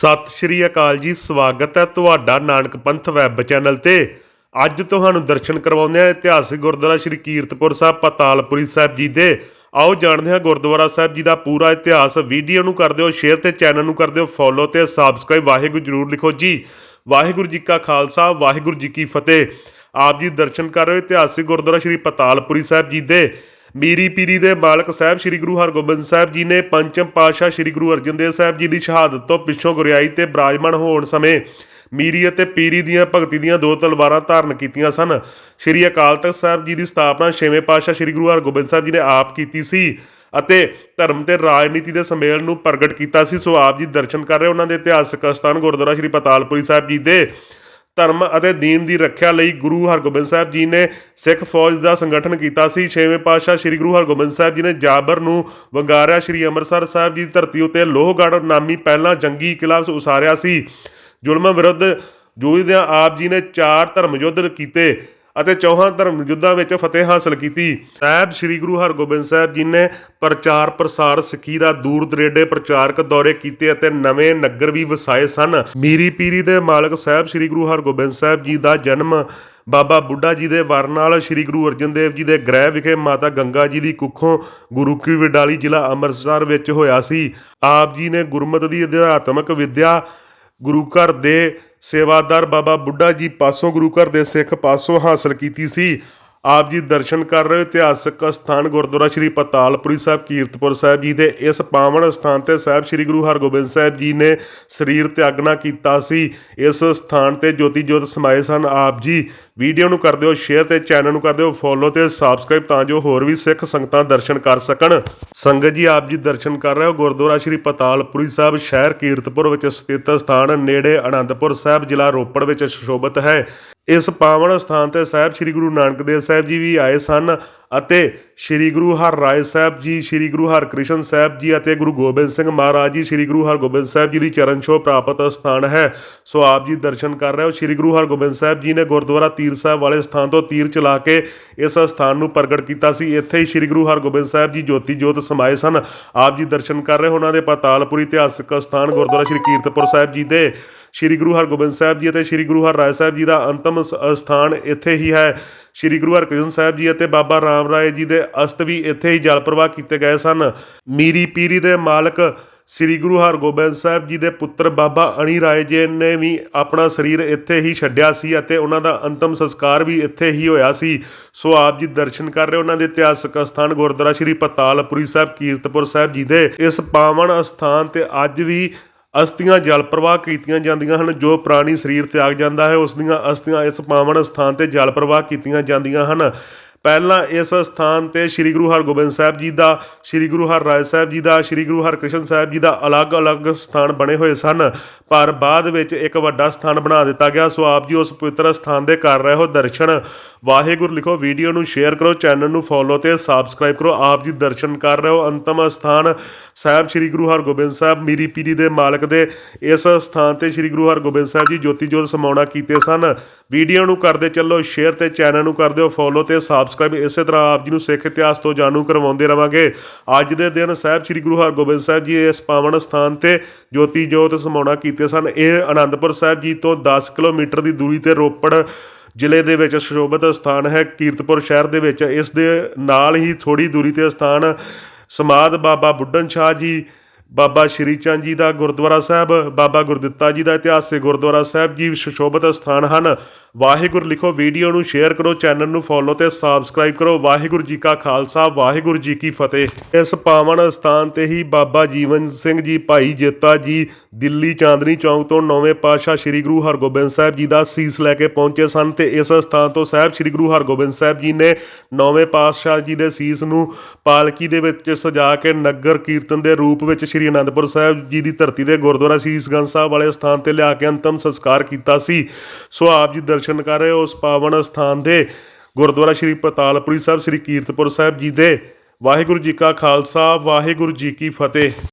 ਸਤਿ ਸ਼੍ਰੀ ਅਕਾਲ ਜੀ, ਸਵਾਗਤ ਹੈ ਤੁਹਾਡਾ ਨਾਨਕ ਪੰਥ ਵੈਬ ਚੈਨਲ ਤੇ। ਅੱਜ ਤੁਹਾਨੂੰ ਦਰਸ਼ਨ ਕਰਵਾਉਂਦੇ ਹਾਂ ਇਤਿਹਾਸਿਕ ਗੁਰਦੁਆਰਾ ਸ਼੍ਰੀ ਕੀਰਤਪੁਰ ਸਾਹਿਬ, ਪਤਾਲਪੁਰੀ ਸਾਹਿਬ ਜੀ ਦੇ। ਆਓ ਜਾਣਦੇ ਹਾਂ ਗੁਰਦੁਆਰਾ ਸਾਹਿਬ ਜੀ ਦਾ ਪੂਰਾ ਇਤਿਹਾਸ। ਵੀਡੀਓ ਨੂੰ ਕਰ ਦਿਓ, ਸ਼ੇਅਰ ਤੇ ਚੈਨਲ ਨੂੰ ਕਰ ਦਿਓ ਫੋਲੋ ਤੇ ਸਬਸਕ੍ਰਾਈਬ ਵਾਹਿਗੁਰੂ ਜਰੂਰ ਲਿਖੋ ਜੀ। ਵਾਹਿਗੁਰੂ ਜੀ ਕਾ ਖਾਲਸਾ, ਵਾਹਿਗੁਰੂ ਜੀ ਕੀ ਫਤਿਹ। ਆਪ ਜੀ ਦਰਸ਼ਨ ਕਰ ਰਹੇ ਹੋ ਇਤਿਹਾਸਿਕ ਗੁਰਦੁਆਰਾ ਸ਼੍ਰੀ ਪਤਾਲਪੁਰੀ ਸਾਹਿਬ ਜੀ ਦੇ। ਮੀਰੀ ਪੀਰੀ ਦੇ ਮਾਲਕ ਸਾਹਿਬ ਸ੍ਰੀ ਗੁਰੂ ਹਰਗੋਬਿੰਦ ਸਾਹਿਬ ਜੀ ਨੇ ਪੰਚਮ ਪਾਤਸ਼ਾਹ ਸ੍ਰੀ ਗੁਰੂ ਅਰਜਨ ਦੇਵ ਸਾਹਿਬ ਜੀ ਦੀ ਸ਼ਹਾਦਤ ਤੋਂ ਪਿੱਛੋਂ ਗੁਰਿਆਈ ਤੇ ਬਰਾਜਮਾਨ ਹੋਣ ਸਮੇਂ ਮੀਰੀ ਅਤੇ ਪੀਰੀ ਦੀਆਂ ਭਗਤੀ ਦੀਆਂ ਦੋ ਤਲਵਾਰਾਂ ਧਾਰਨ ਕੀਤੀਆਂ ਸਨ। ਸ੍ਰੀ ਅਕਾਲ ਤਖਤ ਸਾਹਿਬ ਜੀ ਦੀ ਸਥਾਪਨਾ ਛੇਵੇਂ ਪਾਤਸ਼ਾਹ ਸ੍ਰੀ ਗੁਰੂ ਹਰਗੋਬਿੰਦ ਸਾਹਿਬ ਜੀ ਨੇ ਆਪ ਕੀਤੀ ਸੀ ਅਤੇ ਧਰਮ ਤੇ ਰਾਜਨੀਤੀ ਦੇ ਸੰਮੇਲਨ ਨੂੰ ਪ੍ਰਗਟ ਕੀਤਾ ਸੀ। ਸੋ ਆਪ ਜੀ ਦਰਸ਼ਨ ਕਰ ਰਹੇ ਉਹਨਾਂ ਦੇ ਇਤਿਹਾਸਕ ਸਥਾਨ ਗੁਰਦੁਆਰਾ ਸ੍ਰੀ ਪਤਾਲਪੁਰੀ ਸਾਹਿਬ ਜੀ ਦੇ ਧਰਮ ਅਤੇ ਦੀਨ ਦੀ ਰੱਖਿਆ ਲਈ ਗੁਰੂ ਹਰਗੋਬਿੰਦ ਸਾਹਿਬ ਜੀ ਨੇ ਸਿੱਖ ਫੌਜ ਦਾ ਸੰਗਠਨ ਕੀਤਾ ਸੀ। ਛੇਵੇਂ ਪਾਤਸ਼ਾਹ ਸ੍ਰੀ ਗੁਰੂ ਹਰਗੋਬਿੰਦ ਸਾਹਿਬ ਜੀ ਨੇ ਜਾਬਰ ਨੂੰ ਵੰਗਾਰਿਆ। ਸ੍ਰੀ ਅੰਮ੍ਰਿਤਸਰ ਸਾਹਿਬ ਜੀ ਦੀ ਧਰਤੀ ਉਤੇ ਲੋਹਗੜ੍ਹ ਨਾਮੀ ਪਹਿਲਾ ਜੰਗੀ ਕਿਲਾ ਉਸਾਰਿਆ ਸੀ। ਜ਼ੁਲਮ ਵਿਰੁੱਧ ਜੂਝਦਿਆਂ ਆਪ ਜੀ ਨੇ ਚਾਰ ਧਰਮ ਯੁੱਧ ਕੀਤੇ। ਅਤੇ ਚੌਹਾਂ ਧਰਮ ਯੁੱਧਾਂ ਵਿੱਚ ਫਤਿਹ ਹਾਸਲ ਕੀਤੀ। ਸਾਹਿਬ ਸ੍ਰੀ ਗੁਰੂ ਹਰਗੋਬਿੰਦ ਸਾਹਿਬ ਜੀ ਨੇ ਪ੍ਰਚਾਰ ਪ੍ਰਸਾਰ ਸਿੱਖੀ ਦਾ ਦੂਰ ਦਰੇਡੇ ਪ੍ਰਚਾਰਕ ਦੌਰੇ ਕੀਤੇ ਅਤੇ ਨਵੇਂ ਨਗਰ ਵੀ ਵਸਾਏ ਸਨ। ਮੀਰੀ ਪੀਰੀ ਦੇ ਮਾਲਕ ਸਾਹਿਬ ਸ੍ਰੀ ਗੁਰੂ ਹਰਗੋਬਿੰਦ ਸਾਹਿਬ ਜੀ ਦਾ ਜਨਮ ਬਾਬਾ ਬੁੱਢਾ ਜੀ ਦੇ ਵਰ ਨਾਲ ਸ੍ਰੀ ਗੁਰੂ ਅਰਜਨ ਦੇਵ ਜੀ ਦੇ ਗ੍ਰਹਿ ਵਿਖੇ ਮਾਤਾ ਗੰਗਾ ਜੀ ਦੀ ਕੁੱਖੋਂ ਗੁਰੂ ਕੀ ਵਿਡਾਲੀ ਜ਼ਿਲ੍ਹਾ ਅੰਮ੍ਰਿਤਸਰ ਵਿੱਚ ਹੋਇਆ ਸੀ। ਆਪ ਜੀ ਨੇ ਗੁਰਮਤਿ ਦੀ ਅਧਿਆਤਮਕ ਵਿਦਿਆ ਗੁਰੂ ਘਰ ਦੇ ਸੇਵਾਦਾਰ ਬਾਬਾ ਬੁੱਢਾ ਜੀ ਪਾਸੋਂ ਗੁਰੂ ਘਰ ਦੇ ਸਿੱਖ ਪਾਸੋਂ ਹਾਸਲ ਕੀਤੀ ਸੀ। ਆਪ ਜੀ ਦਰਸ਼ਨ ਕਰ ਰਹੇ ਇਤਿਹਾਸਕ ਸਥਾਨ ਗੁਰਦੁਆਰਾ ਸ਼੍ਰੀ ਪਤਾਲਪੁਰੀ ਸਾਹਿਬ ਕੀਰਤਪੁਰ ਸਾਹਿਬ ਜੀ ਦੇ। ਇਸ ਪਾਵਨ ਸਥਾਨ ਤੇ ਸਾਹਿਬ ਸ਼੍ਰੀ ਗੁਰੂ ਹਰਗੋਬਿੰਦ ਸਾਹਿਬ ਜੀ ਨੇ ਸਰੀਰ ਤਿਆਗਣਾ ਕੀਤਾ ਸੀ। ਇਸ ਸਥਾਨ ਤੇ ਜੋਤੀ ਜੋਤ ਸਮਾਏ ਸਨ। ਆਪ ਜੀ ਵੀਡੀਓ ਨੂੰ ਕਰ ਦਿਓ ਸ਼ੇਅਰ ਤੇ ਚੈਨਲ ਨੂੰ ਕਰ ਦਿਓ ਫੋਲੋ ਤੇ ਸਬਸਕ੍ਰਾਈਬ ਤਾਂ ਜੋ ਹੋਰ ਵੀ ਸਿੱਖ ਸੰਗਤਾਂ ਦਰਸ਼ਨ ਕਰ ਸਕਣ। ਸੰਗਤ ਜੀ ਆਪ ਜੀ ਦਰਸ਼ਨ ਕਰ ਰਹੇ ਹੋ, ਗੁਰਦੁਆਰਾ ਸ਼੍ਰੀ ਪਤਾਲਪੁਰੀ ਸਾਹਿਬ, ਸ਼ਹਿਰ ਕੀਰਤਪੁਰ ਵਿੱਚ ਸਥਿਤ ਸਥਾਨ ਨੇੜੇ ਅਨੰਦਪੁਰ ਸਾਹਿਬ, ਜ਼ਿਲ੍ਹਾ ਰੋਪੜ ਵਿੱਚ ਸੁਸ਼ੋਭਿਤ ਹੈ। ਇਸ ਪਾਵਨ ਸਥਾਨ ਤੇ ਸਾਹਿਬ, ਸ੍ਰੀ ਗੁਰੂ ਨਾਨਕ ਦੇਵ ਸਾਹਿਬ ਜੀ ਵੀ ਆਏ ਸਨ। ਅਤੇ ਸ੍ਰੀ ਗੁਰੂ ਹਰਿਰਾਏ ਸਾਹਿਬ ਜੀ, ਸ੍ਰੀ ਗੁਰੂ ਹਰਕ੍ਰਿਸ਼ਨ ਸਾਹਿਬ ਜੀ ਅਤੇ ਗੁਰੂ ਗੋਬਿੰਦ ਸਿੰਘ ਮਹਾਰਾਜ ਜੀ, ਸ੍ਰੀ ਗੁਰੂ ਹਰਗੋਬਿੰਦ ਸਾਹਿਬ ਜੀ ਦੀ ਚਰਨ ਛੋਹ ਪ੍ਰਾਪਤ ਸਥਾਨ ਹੈ। ਸੋ ਆਪ ਜੀ ਦਰਸ਼ਨ ਕਰ ਰਹੇ ਹੋ। ਸ੍ਰੀ ਗੁਰੂ ਹਰਗੋਬਿੰਦ ਸਾਹਿਬ ਜੀ ਨੇ ਗੁਰਦੁਆਰਾ ਤੀਰ ਸਾਹਿਬ ਵਾਲੇ ਸਥਾਨ ਤੋਂ ਤੀਰ ਚਲਾ ਕੇ ਇਸ ਸਥਾਨ ਨੂੰ ਪ੍ਰਗਟ ਕੀਤਾ ਸੀ। ਇੱਥੇ ਹੀ ਸ੍ਰੀ ਗੁਰੂ ਹਰਗੋਬਿੰਦ ਸਾਹਿਬ ਜੀ ਜੋਤੀ ਜੋਤ ਸਮਾਏ ਸਨ। ਆਪ ਜੀ ਦਰਸ਼ਨ ਕਰ ਰਹੇ ਹੋ। ਉਹਨਾਂ ਦੇ ਪਤਾਲਪੁਰੀ ਇਤਿਹਾਸਕ ਸਥਾਨ ਗੁਰਦੁਆਰਾ ਸ੍ਰੀ ਕੀਰਤਪੁਰ ਸਾਹਿਬ ਜੀ ਦੇ। ਸ੍ਰੀ ਗੁਰੂ ਹਰਗੋਬਿੰਦ ਸਾਹਿਬ ਜੀ ਅਤੇ ਸ੍ਰੀ ਗੁਰੂ ਹਰਿਰਾਏ ਸਾਹਿਬ ਜੀ ਦਾ ਅੰਤਮ ਸ- ਸਥਾਨ ਇੱਥੇ ਹੀ ਹੈ। ਸ੍ਰੀ ਗੁਰੂ ਹਰਕ੍ਰਿਸ਼ਨ ਸਾਹਿਬ ਜੀ ਅਤੇ ਬਾਬਾ ਰਾਮ ਰਾਏ ਜੀ ਦੇ ਅਸਤ ਵੀ ਇੱਥੇ ਹੀ ਜਲ ਪ੍ਰਵਾਹ ਕੀਤੇ ਗਏ ਸਨ। ਮੀਰੀ ਪੀਰੀ ਦੇ ਮਾਲਕ ਸ੍ਰੀ ਗੁਰੂ ਹਰਗੋਬਿੰਦ ਸਾਹਿਬ ਜੀ ਦੇ ਪੁੱਤਰ ਬਾਬਾ ਅਣੀ ਰਾਏ ਜੀ ਨੇ ਵੀ ਆਪਣਾ ਸਰੀਰ ਇੱਥੇ ਹੀ ਛੱਡਿਆ ਸੀ ਅਤੇ ਉਹਨਾਂ ਦਾ ਅੰਤਮ ਸੰਸਕਾਰ ਵੀ ਇੱਥੇ ਹੀ ਹੋਇਆ ਸੀ। ਸੋ ਆਪ ਜੀ ਦਰਸ਼ਨ ਕਰ ਰਹੇ ਉਹਨਾਂ ਦੇ ਇਤਿਹਾਸਕ ਸਥਾਨ ਗੁਰਦੁਆਰਾ ਸ੍ਰੀ ਪਤਾਲਪੁਰੀ ਸਾਹਿਬ, ਕੀਰਤਪੁਰ ਸਾਹਿਬ ਜੀ ਦੇ। ਇਸ ਪਾਵਨ ਸਥਾਨ ਤੇ ਅੱਜ ਵੀ ਅਸਥੀਆਂ ਜਲ ਪ੍ਰਵਾਹ ਕੀਤੀਆਂ ਜਾਂਦੀਆਂ ਹਨ, ਜੋ ਪ੍ਰਾਣੀ ਸਰੀਰ ਤਿਆਗ ਜਾਂਦਾ ਹੈ, ਉਸ ਦੀਆਂ ਅਸਥੀਆਂ ਇਸ ਪਾਵਨ ਸਥਾਨ ਤੇ ਜਲ ਪ੍ਰਵਾਹ ਕੀਤੀਆਂ ਜਾਂਦੀਆਂ ਹਨ। ਪਹਿਲਾਂ ਇਸ ਸਥਾਨ ਤੇ ਸ੍ਰੀ ਗੁਰੂ ਹਰਗੋਬਿੰਦ ਸਾਹਿਬ ਜੀ ਦਾ, ਸ੍ਰੀ ਗੁਰੂ ਹਰਿਰਾਏ ਸਾਹਿਬ ਜੀ ਦਾ, ਸ੍ਰੀ ਗੁਰੂ ਹਰਕ੍ਰਿਸ਼ਨ ਸਾਹਿਬ ਜੀ ਦਾ ਅਲੱਗ-ਅਲੱਗ ਸਥਾਨ ਬਣੇ ਹੋਏ ਸਨ। ਪਰ ਬਾਅਦ ਵਿੱਚ ਇੱਕ ਵੱਡਾ ਸਥਾਨ ਬਣਾ ਦਿੱਤਾ ਗਿਆ। ਸੋ ਆਪ ਜੀ ਉਸ ਪਵਿੱਤਰ ਸਥਾਨ ਦੇ ਕਰ ਰਹੇ ਹੋ ਦਰਸ਼ਨ। ਵਾਹਿਗੁਰੂ ਲਿਖੋ, ਵੀਡੀਓ ਨੂੰ ਸ਼ੇਅਰ ਕਰੋ ਚੈਨਲ ਨੂੰ ਫੋਲੋ ਤੇ ਸਬਸਕ੍ਰਾਈਬ ਕਰੋ। ਆਪ ਜੀ ਦਰਸ਼ਨ ਕਰ ਰਹੇ ਹੋ। ਅੰਤਮ ਸਥਾਨ ਸਾਹਿਬ ਸ੍ਰੀ ਗੁਰੂ ਹਰਗੋਬਿੰਦ ਸਾਹਿਬ ਮੀਰੀ ਪੀਰੀ ਦੇ ਮਾਲਕ ਦੇ। ਇਸ ਸਥਾਨ ਤੇ ਸ੍ਰੀ ਗੁਰੂ ਹਰਗੋਬਿੰਦ ਸਾਹਿਬ ਜੀ ਜੋਤੀ ਜੋਤ ਸਮਾਉਣਾ ਕੀਤੇ ਸਨ। ਵੀਡੀਓ ਨੂੰ ਕਰਦੇ ਚੱਲੋ ਸ਼ੇਅਰ ਤੇ ਚੈਨਲ ਨੂੰ ਕਰ ਦਿਓ ਫੋਲੋ ਤੇ ਸਬਸਕ੍ਰਾਈਬ ਇਸੇ ਤਰ੍ਹਾਂ ਆਪ ਜੀ ਨੂੰ ਸਿੱਖ ਇਤਿਹਾਸ ਤੋਂ ਜਾਣੂ ਕਰਵਾਉਂਦੇ ਰਵਾਂਗੇ। ਅੱਜ ਦੇ ਦਿਨ ਸਾਹਿਬ ਸ੍ਰੀ ਗੁਰੂ ਹਰਗੋਬਿੰਦ ਸਾਹਿਬ ਜੀ ਇਸ ਪਾਵਨ ਸਥਾਨ ਤੇ ਜੋਤੀ ਜੋਤ ਸਮਾਉਣਾ ਕੀਤੇ ਸਨ। ਇਹ ਆਨੰਦਪੁਰ ਸਾਹਿਬ ਜੀ ਤੋਂ 10 ਕਿਲੋਮੀਟਰ ਦੀ ਦੂਰੀ ਤੇ ਰੋਪੜ ਜ਼ਿਲ੍ਹੇ ਦੇ ਵਿੱਚ ਸੁਸ਼ੋਭਿਤ ਸਥਾਨ ਹੈ। ਕੀਰਤਪੁਰ ਸ਼ਹਿਰ ਦੇ ਵਿੱਚ ਇਸ ਦੇ ਨਾਲ ਹੀ ਥੋੜੀ ਦੂਰੀ ਤੇ ਸਥਾਨ ਸਮਾਦ ਬਾਬਾ ਬੁੱਢਨ ਸ਼ਾਹ ਜੀ, ਬਾਬਾ ਸ਼੍ਰੀ ਚੰਦ ਜੀ ਦਾ ਗੁਰਦੁਆਰਾ ਸਾਹਿਬ, ਬਾਬਾ ਗੁਰਦਿੱਤਾ ਜੀ ਦਾ ਇਤਿਹਾਸਿਕ ਗੁਰਦੁਆਰਾ ਸਾਹਿਬ ਜੀ ਸੁਸ਼ੋਭਿਤ ਸਥਾਨ ਹਨ। ਵਾਹਿਗੁਰੂ ਲਿਖੋ, ਵੀਡੀਓ ਨੂੰ ਸ਼ੇਅਰ ਕਰੋ ਚੈਨਲ ਨੂੰ ਫੋਲੋ ਤੇ ਸਬਸਕ੍ਰਾਈਬ ਕਰੋ। ਵਾਹਿਗੁਰੂ ਜੀ ਕਾ ਖਾਲਸਾ, ਵਾਹਿਗੁਰੂ ਜੀ ਕੀ ਫਤਿਹ। ਇਸ ਪਾਵਨ ਸਥਾਨ ਤੇ ਹੀ ਬਾਬਾ ਜੀਵਨ ਸਿੰਘ ਜੀ, ਭਾਈ ਜੇਤਾ ਜੀ, ਦਿੱਲੀ ਚਾਂਦਨੀ ਚੌਂਕ ਤੋਂ ਨੌਵੇਂ ਪਾਤਸ਼ਾਹ ਸ੍ਰੀ ਗੁਰੂ ਹਰਗੋਬਿੰਦ ਸਾਹਿਬ ਜੀ ਦਾ ਸੀਸ ਲੈ ਕੇ ਪਹੁੰਚੇ ਸਨ ਤੇ ਇਸ ਸਥਾਨ ਤੋਂ ਸਾਹਿਬ ਸ੍ਰੀ ਗੁਰੂ ਹਰਗੋਬਿੰਦ ਸਾਹਿਬ ਜੀ ਨੇ ਨੌਵੇਂ ਪਾਤਸ਼ਾਹ ਜੀ ਦੇ ਸੀਸ ਨੂੰ ਪਾਲਕੀ ਦੇ ਵਿੱਚ ਸਜਾ ਕੇ ਨਗਰ ਕੀਰਤਨ ਦੇ ਰੂਪ ਵਿੱਚ ਸ੍ਰੀ ਅਨੰਦਪੁਰ ਸਾਹਿਬ ਜੀ ਦੀ ਧਰਤੀ ਦੇ ਗੁਰਦੁਆਰਾ ਸੀਸਗੰਜ ਸਾਹਿਬ ਵਾਲੇ ਸਥਾਨ ਤੇ ਲਿਆ ਕੇ ਅੰਤਮ ਸੰਸਕਾਰ ਕੀਤਾ ਸੀ। ਸੋ ਆਪ ਜੀ ਦਰਸ਼ਨ ਕਰ ਰਹੇ ਹੋ ਉਸ ਪਾਵਨ ਸਥਾਨ ਦੇ ਗੁਰਦੁਆਰਾ ਸ੍ਰੀ ਪਤਾਲਪੁਰੀ ਸਾਹਿਬ, ਸ੍ਰੀ ਕੀਰਤਪੁਰ ਸਾਹਿਬ ਜੀ ਦੇ। ਵਾਹਿਗੁਰੂ ਜੀ ਕਾ ਖਾਲਸਾ, ਵਾਹਿਗੁਰੂ ਜੀ ਕੀ ਫਤਿਹ।